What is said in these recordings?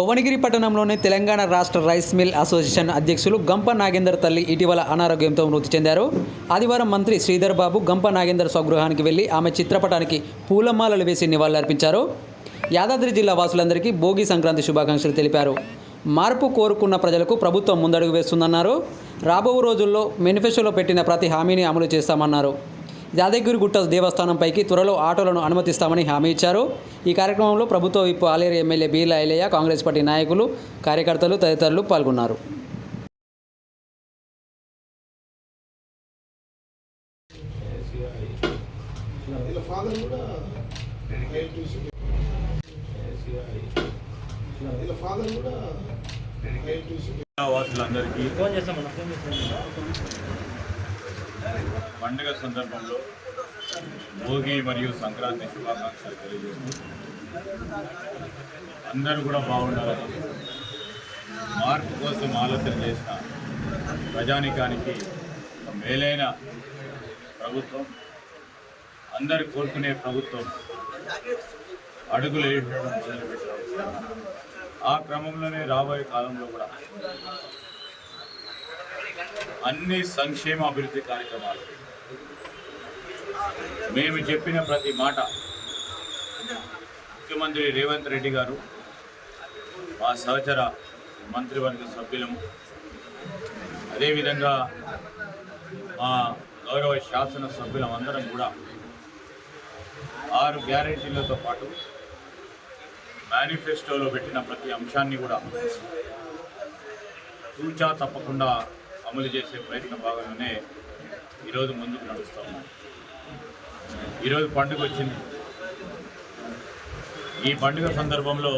భువనగిరి పట్టణంలోని తెలంగాణ రాష్ట్ర rice mill association అధ్యక్షులు గంప నాగేందర్ తల్లి ఇటీవల అనారోగ్యంతో మృతి చెందారు. ఆదివారం మంత్రి శ్రీధర్ బాబు గంప నాగేందర్ స్వగృహానికి వెళ్ళి ఆమె చిత్రపటానికి పూలమాలలు వేసి నివాళులర్పించారు. యాదాద్రి జిల్లా వాసులందరికీ భోగి సంక్రాంతి శుభాకాంక్షలు తెలిపారు. మార్పు కోరుకున్న ప్రజలకు ప్రభుత్వం ముందడుగు వేస్తుందన్నారు. రాబో రోజుల్లో మేనిఫెస్టోలో పెట్టిన ప్రతి హామీని అమలు చేస్తామన్నారు. యాదగిరిగుట్ట దేవస్థానంపైకి త్వరలో ఆటోలను అనుమతిస్తామని హామీ ఇచ్చారు. ఈ కార్యక్రమంలో ప్రభుత్వ whip Aleru MLA Beerla Ilaiah Congress party నాయకులు కార్యకర్తలు తదితరులు పాల్గొన్నారు. వాసులందరికీ పండుగ సందర్భంలో భోగి మరియు సంక్రాంతి శుభాకాంక్షలు తెలియజేస్తూ అందరూ కూడా బాగుండాలని మార్పు కోసం ఆలోచన చేసిన ప్రజానికానికి మేలైన ప్రభుత్వం అందరు కోరుకునే ప్రభుత్వం అడుగులు వేయడం మొదలుపెట్టారు. ఆ క్రమంలోనే రాబోయే కాలంలో కూడా అన్ని సంక్షేమ అభివృద్ధి కార్యక్రమాలు. మేము చెప్పిన ప్రతి మాట ముఖ్యమంత్రి రేవంత్ రెడ్డి గారు మా సహచర మంత్రివర్గ సభ్యులము. అదేవిధంగా మా గౌరవ శాసన సభ్యులం అందరం కూడా ఆరు గ్యారెంటీలతో పాటు మేనిఫెస్టోలో పెట్టిన ప్రతి అంశాన్ని కూడా తూచా తప్పకుండా అమలు చేసే ప్రయత్న భాగంగానే ఈరోజు ముందుకు నడుస్తాము ఈరోజు పండుగ వచ్చింది. ఈ పండుగ సందర్భంలో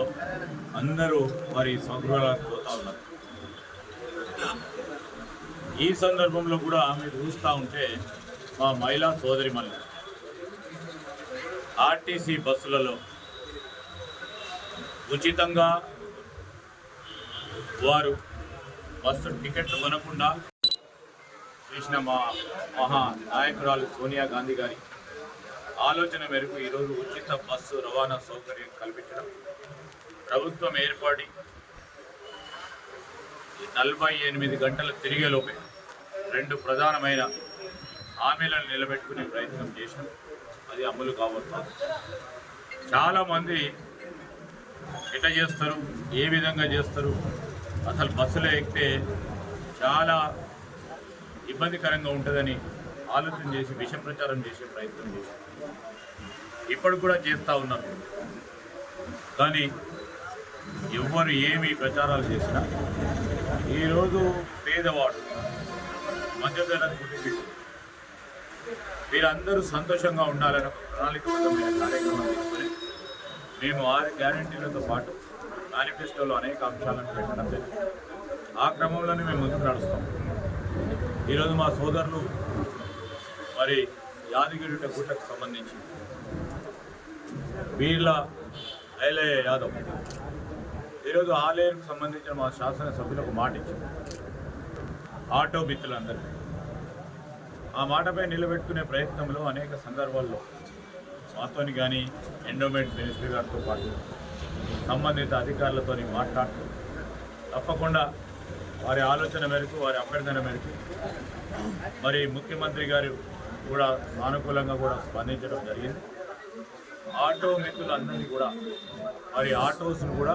అందరూ వారి స్వగృహాలకు పోతా ఉన్నారు. ఈ సందర్భంలో కూడా మీరు చూస్తూ ఉంటే మా మహిళా సోదరి ఆర్టీసీ బస్సులలో ఉచితంగా వారు బస్సు టికెట్లు కొనకుండా చేసిన మా మహా నాయకురాలు సోనియా గాంధీ గారి ఆలోచన మేరకు ఈరోజు ఉచిత బస్సు రవాణా సౌకర్యం కల్పించడం ప్రభుత్వం ఏర్పడి నలభై ఎనిమిది గంటలు తిరిగేలోపే రెండు ప్రధానమైన హామీలను నిలబెట్టుకునే ప్రయత్నం చేసినాం. అది అమలు కావద్దు. చాలామంది ఎట్లా చేస్తారు? ఏ విధంగా చేస్తారు? అసలు బస్సులో ఎక్కితే చాలా ఇబ్బందికరంగా ఉంటుందని ఆలోచన చేసి విష ప్రచారం చేసే ప్రయత్నం చేశారు ఇప్పుడు కూడా చేస్తూ ఉన్నారు కానీ ఎవ్వరు ఏమి ప్రచారాలు చేసినా ఈరోజు పేదవాడు మధ్యతరగతి కుటుంబీకుడు మీరందరూ సంతోషంగా ఉండాలని ఒక ప్రణాళికబద్ధమైన కార్యక్రమం తీసుకొని మేము ఆరు గ్యారంటీలతో పాటు మేనిఫెస్టోలో అనేక అంశాలను పెట్టడం జరిగింది. ఆ క్రమంలోనే మేము ముందుకు నడుస్తాం. ఈరోజు మా సోదరులు మరి యాదగిరి గుట్టకు సంబంధించి వీర్ల ఐలయ్య యాదవ్ ఈరోజు ఆలయానికి సంబంధించిన మా శాసనసభ్యులకు మాట ఇచ్చింది ఆటో మిత్రులందరికీ. ఆ మాటపై నిలబెట్టుకునే ప్రయత్నంలో అనేక సందర్భాల్లో మాతోని కానీ ఎండోమెంట్ మినిస్ట్రీ గారితో పాటు సంబంధిత అధికారులతో మాట్లాడుతూ తప్పకుండా వారి ఆలోచన మేరకు వారి అభ్యర్థన మేరకు మరి ముఖ్యమంత్రి గారు కూడా సానుకూలంగా కూడా స్పందించడం జరిగింది. ఆటో మిత్రులందరినీ కూడా మరి ఆటోస్ను కూడా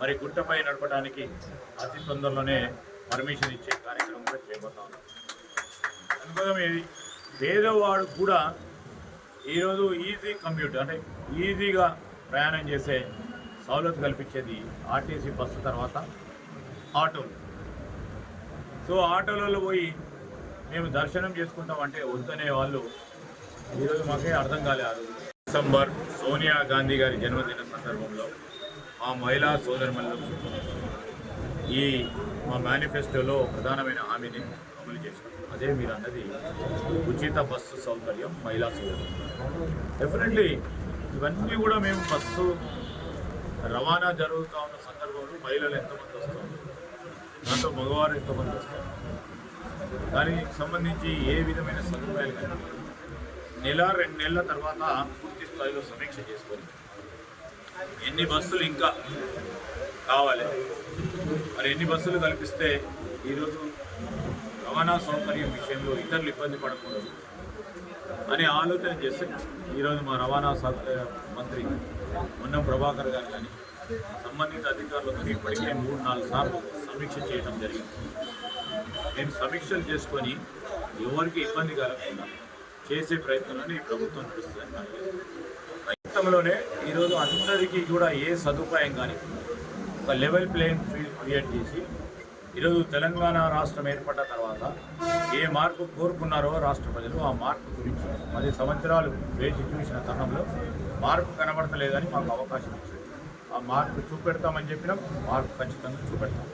మరి గుట్టపై నడపడానికి అతి తొందరలోనే పర్మిషన్ ఇచ్చే కార్యక్రమం కూడా చేపడతాం అనుభవం ఇది పేదవాడు కూడా ఈరోజు ఈజీ కంప్యూటర్ అంటే ఈజీగా ప్రయాణం చేసే సౌలభ్యం కల్పించేది ఆర్టీసీ బస్సు తర్వాత ఆటోలు సో ఆటోలలో పోయి మేము దర్శనం చేసుకుంటామంటే వద్దనే వాళ్ళు. ఈరోజు మాకే అర్థం కాలేదు డిసెంబర్ సోనియా గాంధీ గారి జన్మదిన సందర్భంలో మా మహిళా సోదరుమల్లు ఈ మా మేనిఫెస్టోలో ప్రధానమైన హామీని అమలు చేశాం అదే మీరు అన్నది ఉచిత బస్సు సౌకర్యం మహిళా సోదరు డెఫినెట్లీ ఇవన్నీ కూడా మేము బస్సు రవాణా జరుగుతూ ఉన్న సందర్భంలో మహిళలు ఎంతమంది వస్తారు? దాంతో మగవారు ఎంతమంది వస్తారు? దానికి సంబంధించి ఏ విధమైన సదుపాయాలు కానీ నెల రెండు నెలల తర్వాత పూర్తి స్థాయిలో సమీక్ష చేసుకొని ఎన్ని బస్సులు ఇంకా కావాలి? మరి ఎన్ని బస్సులు కల్పిస్తే ఈరోజు రవాణా సౌకర్యం విషయంలో ఇతరులు ఇబ్బంది పడకూడదు అని ఆలోచన చేస్తే ఈరోజు మా రవాణా సౌకర్య మంత్రి మొన్న ప్రభాకర్ గారు కానీ సంబంధిత అధికారులతో ఇప్పటికే మూడు నాలుగు సార్లు సమీక్ష చేయడం జరిగింది. మేము సమీక్షలు చేసుకొని ఎవరికి ఇబ్బంది కలగకుండా చేసే ప్రయత్నంలోనే ఈ ప్రభుత్వం నడుస్తుందని ప్రయత్నంలోనే ఈరోజు అందరికీ కూడా ఏ సదుపాయం కానీ ఒక లెవెల్ ప్లేయింగ్ ఫీల్డ్ క్రియేట్ చేసి ఈరోజు తెలంగాణ రాష్ట్రం ఏర్పడ్డ తర్వాత ఏ మార్పు కోరుకున్నారో రాష్ట్ర ప్రజలు ఆ మార్పు గురించి పది సంవత్సరాలు వేచి చూసిన తరుణంలో మార్పు కనబడతలేదని మాకు అవకాశం ఇచ్చింది ఆ మార్పు చూపెడతామని చెప్పినాం మార్పు ఖచ్చితంగా చూపెడతాం.